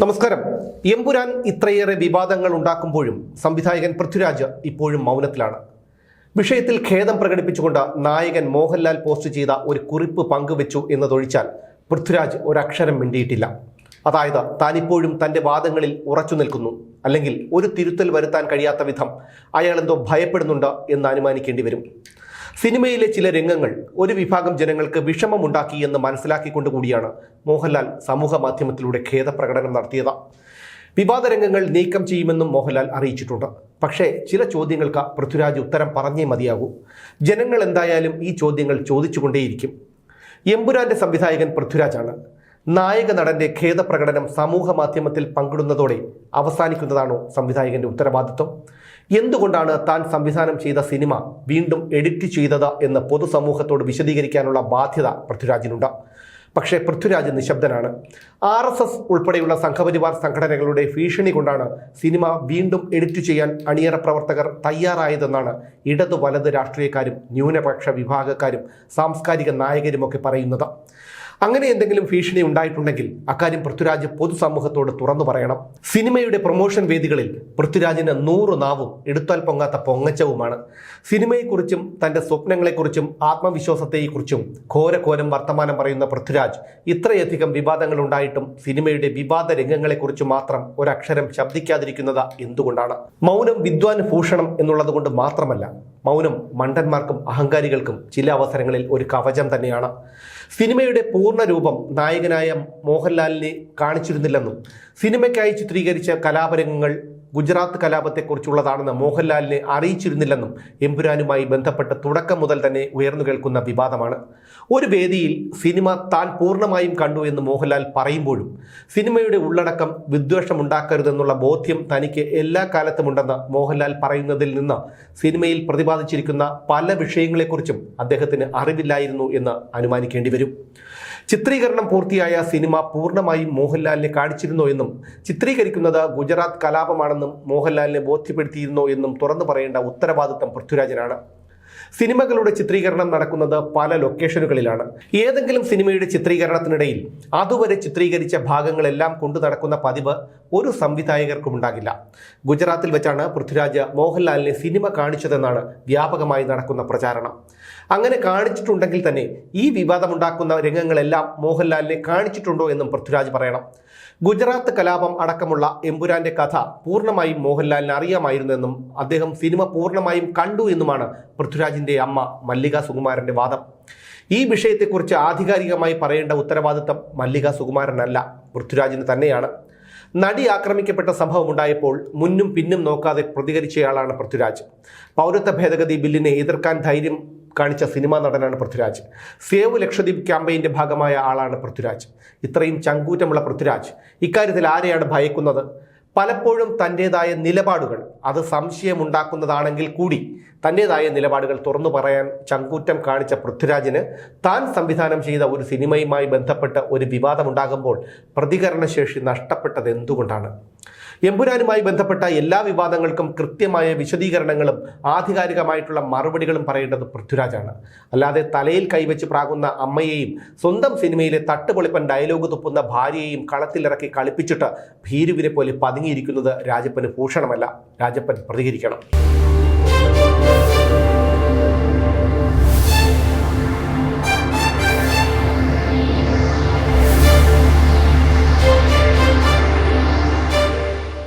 നമസ്കാരം. എമ്പുരാൻ ഇത്രയേറെ വിവാദങ്ങൾ ഉണ്ടാക്കുമ്പോഴും സംവിധായകൻ പൃഥ്വിരാജ് ഇപ്പോഴും മൗനത്തിലാണ്. വിഷയത്തിൽ ഖേദം പ്രകടിപ്പിച്ചുകൊണ്ട് നായകൻ മോഹൻലാൽ പോസ്റ്റ് ചെയ്ത ഒരു കുറിപ്പ് പങ്കുവെച്ചു എന്നതൊഴിച്ചാൽ പൃഥ്വിരാജ് ഒരക്ഷരം മിണ്ടിയിട്ടില്ല. അതായത് താനിപ്പോഴും തന്റെ വാദങ്ങളിൽ ഉറച്ചു നിൽക്കുന്നു. അല്ലെങ്കിൽ ഒരു തിരുത്തൽ വരുത്താൻ കഴിയാത്ത വിധം അയാളെന്തോ ഭയപ്പെടുന്നുണ്ട് എന്ന് അനുമാനിക്കേണ്ടി വരും. സിനിമയിലെ ചില രംഗങ്ങൾ ഒരു വിഭാഗം ജനങ്ങൾക്ക് വിഷമമുണ്ടാക്കി എന്ന് മനസ്സിലാക്കിക്കൊണ്ട് കൂടിയാണ് മോഹൻലാൽ സമൂഹ മാധ്യമത്തിലൂടെ ഖേദപ്രകടനം നടത്തിയത്. വിവാദ രംഗങ്ങൾ നീക്കം ചെയ്യുമെന്നും മോഹൻലാൽ അറിയിച്ചിട്ടുണ്ട്. പക്ഷേ ചില ചോദ്യങ്ങൾക്ക് പൃഥ്വിരാജ് ഉത്തരം പറഞ്ഞേ മതിയാകൂ. ജനങ്ങൾ എന്തായാലും ഈ ചോദ്യങ്ങൾ ചോദിച്ചുകൊണ്ടേയിരിക്കും. എമ്പുരാന്റെ സംവിധായകൻ പൃഥ്വിരാജാണ്. നായക നടന്റെ ഖേദപ്രകടനം സമൂഹ മാധ്യമത്തിൽ പങ്കിടുന്നതോടെ അവസാനിക്കുന്നതാണോ സംവിധായകന്റെ ഉത്തരവാദിത്വം? എന്തുകൊണ്ടാണ് താൻ സംവിധാനം ചെയ്ത സിനിമ വീണ്ടും എഡിറ്റ് ചെയ്തത് എന്ന് പൊതുസമൂഹത്തോട് വിശദീകരിക്കാനുള്ള ബാധ്യത പൃഥ്വിരാജിനുണ്ട്. പക്ഷേ പൃഥ്വിരാജ് നിശബ്ദനാണ്. ആർ എസ് എസ് ഉൾപ്പെടെയുള്ള സംഘപരിവാർ സംഘടനകളുടെ ഭീഷണി കൊണ്ടാണ് സിനിമ വീണ്ടും എഡിറ്റ് ചെയ്യാൻ അണിയറ പ്രവർത്തകർ തയ്യാറായതെന്നാണ് ഇടതു വലത് രാഷ്ട്രീയക്കാരും ന്യൂനപക്ഷ വിഭാഗക്കാരും സാംസ്കാരിക നായകരുമൊക്കെ പറയുന്നത്. അങ്ങനെ എന്തെങ്കിലും ഭീഷണി ഉണ്ടായിട്ടുണ്ടെങ്കിൽ അക്കാര്യം പൃഥ്വിരാജ് പൊതുസമൂഹത്തോട് തുറന്നു പറയണം. സിനിമയുടെ പ്രൊമോഷൻ വേദികളിൽ പൃഥ്വിരാജിന് നൂറ് നാവും എടുത്താൽ പൊങ്ങാത്ത പൊങ്ങച്ചവുമാണ്. സിനിമയെക്കുറിച്ചും തന്റെ സ്വപ്നങ്ങളെക്കുറിച്ചും ആത്മവിശ്വാസത്തെക്കുറിച്ചും ഘോരഘോരം വർത്തമാനം പറയുന്ന പൃഥ്വിരാജ് ഇത്രയധികം വിവാദങ്ങൾ ഉണ്ടായിട്ടും സിനിമയുടെ വിവാദ രംഗങ്ങളെക്കുറിച്ച് മാത്രം ഒരക്ഷരം ശബ്ദിക്കാതിരിക്കുന്നത് എന്തുകൊണ്ടാണ്? മൗനം വിദ്വാൻ ഭൂഷണം എന്നുള്ളത് കൊണ്ട് മാത്രമല്ല മൗനം മണ്ടന്മാർക്കും അഹങ്കാരികൾക്കും ചില അവസരങ്ങളിൽ ഒരു കവചം തന്നെയാണ്. സിനിമയുടെ പൂർണ രൂപം നായകനായ മോഹൻലാലിനെ കാണിച്ചിരുന്നില്ലെന്നും സിനിമയ്ക്കായി ചിത്രീകരിച്ച കലാപരംഗങ്ങൾ ഗുജറാത്ത് കലാപത്തെക്കുറിച്ചുള്ളതാണെന്ന് മോഹൻലാലിനെ അറിയിച്ചിരുന്നില്ലെന്നും എമ്പുരാനുമായി ബന്ധപ്പെട്ട് തുടക്കം മുതൽ തന്നെ ഉയർന്നു കേൾക്കുന്ന വിവാദമാണ്. ഒരു വേദിയിൽ സിനിമ താൻ പൂർണമായും കണ്ടു എന്ന് മോഹൻലാൽ പറയുമ്പോഴും സിനിമയുടെ ഉള്ളടക്കം വിദ്വേഷമുണ്ടാക്കരുതെന്നുള്ള ബോധ്യം തനിക്ക് എല്ലാ കാലത്തുമുണ്ടെന്ന് മോഹൻലാൽ പറയുന്നതിൽ നിന്ന് സിനിമയിൽ പ്രതിപാദിച്ചിരിക്കുന്ന പല വിഷയങ്ങളെക്കുറിച്ചും അദ്ദേഹത്തിന് അറിവില്ലായിരുന്നു എന്ന് അനുമാനിക്കേണ്ടി വരും. ചിത്രീകരണം പൂർത്തിയായ സിനിമ പൂർണമായും മോഹൻലാലിനെ കാണിച്ചിരുന്നോ എന്നും ചിത്രീകരിക്കുന്നത് ഗുജറാത്ത് കലാപമാണെന്നും മോഹൻലാലിനെ ബോധ്യപ്പെടുത്തിയിരുന്നോ എന്നും തുറന്നു പറയേണ്ട ഉത്തരവാദിത്തം പൃഥ്വിരാജനാണ്. സിനിമകളുടെ ചിത്രീകരണം നടക്കുന്നത് പല ലൊക്കേഷനുകളിലാണ്. ഏതെങ്കിലും സിനിമയുടെ ചിത്രീകരണത്തിനിടയിൽ അതുവരെ ചിത്രീകരിച്ച ഭാഗങ്ങളെല്ലാം കൊണ്ടു നടക്കുന്ന പതിവ് ഒരു സംവിധായകർക്കും ഉണ്ടാകില്ല. ഗുജറാത്തിൽ വെച്ചാണ് പൃഥ്വിരാജ് മോഹൻലാലിനെ സിനിമ കാണിച്ചതെന്നാണ് വ്യാപകമായി നടക്കുന്ന പ്രചാരണം. അങ്ങനെ കാണിച്ചിട്ടുണ്ടെങ്കിൽ തന്നെ ഈ വിവാദമുണ്ടാക്കുന്ന രംഗങ്ങളെല്ലാം മോഹൻലാലിനെ കാണിച്ചിട്ടുണ്ടോ എന്നും പൃഥ്വിരാജ് പറയണം. ഗുജറാത്ത് കലാപം അടക്കമുള്ള എമ്പുരാന്റെ കഥ പൂർണമായും മോഹൻലാലിന് അറിയാമായിരുന്നെന്നും അദ്ദേഹം സിനിമ പൂർണമായും കണ്ടു എന്നുമാണ് പൃഥ്വിരാജിന്റെ അമ്മ മല്ലിക സുകുമാരന്റെ വാദം. ഈ വിഷയത്തെക്കുറിച്ച് ആധികാരികമായി പറയേണ്ട ഉത്തരവാദിത്തം മല്ലിക സുകുമാരനല്ല പൃഥ്വിരാജിന് തന്നെയാണ്. നടി ആക്രമിക്കപ്പെട്ട സംഭവം ഉണ്ടായപ്പോൾ മുന്നും പിന്നും നോക്കാതെ പ്രതികരിച്ചയാളാണ് പൃഥ്വിരാജ്. പൗരത്വ ഭേദഗതി ബില്ലിനെ എതിർക്കാൻ ധൈര്യം കാണിച്ച സിനിമാ നടനാണ് പൃഥ്വിരാജ്. സേവ് ലക്ഷദ്വീപ് ക്യാമ്പയിന്റെ ഭാഗമായ ആളാണ് പൃഥ്വിരാജ്. ഇത്രയും ചങ്കൂറ്റമുള്ള പൃഥ്വിരാജ്. ഇക്കാര്യത്തിൽ ആരെയാണ് ഭയക്കുന്നത്? പലപ്പോഴും തന്റെതായ നിലപാടുകൾ അത് സംശയമുണ്ടാക്കുന്നതാണെങ്കിൽ കൂടി തന്റെതായ നിലപാടുകൾ തുറന്നു പറയാൻ ചങ്കൂറ്റം കാണിച്ച പൃഥ്വിരാജിന് താൻ സംവിധാനം ചെയ്ത ഒരു സിനിമയുമായി ബന്ധപ്പെട്ട ഒരു വിവാദമുണ്ടാകുമ്പോൾ പ്രതികരണശേഷി നഷ്ടപ്പെട്ടത് എന്തുകൊണ്ടാണ് എമ്പുരാനുമായി ബന്ധപ്പെട്ട എല്ലാ വിവാദങ്ങൾക്കും കൃത്യമായ വിശദീകരണങ്ങളും ആധികാരികമായിട്ടുള്ള മറുപടികളും പറയേണ്ടത് പൃഥ്വിരാജാണ്. അല്ലാതെ തലയിൽ കൈവച്ച് പ്രാകുന്ന അമ്മയെയും സ്വന്തം സിനിമയിലെ തട്ടുപൊളിപ്പൻ ഡയലോഗ് തുപ്പുന്ന ഭാര്യയെയും കളത്തിലിറക്കി കളിപ്പിച്ചിട്ട് ഭീരുവിനെ പോലെ പതുങ്ങിയിരിക്കുന്നത് രാജപ്പന് ഭൂഷണമല്ല. രാജപ്പൻ പ്രതികരിക്കണം.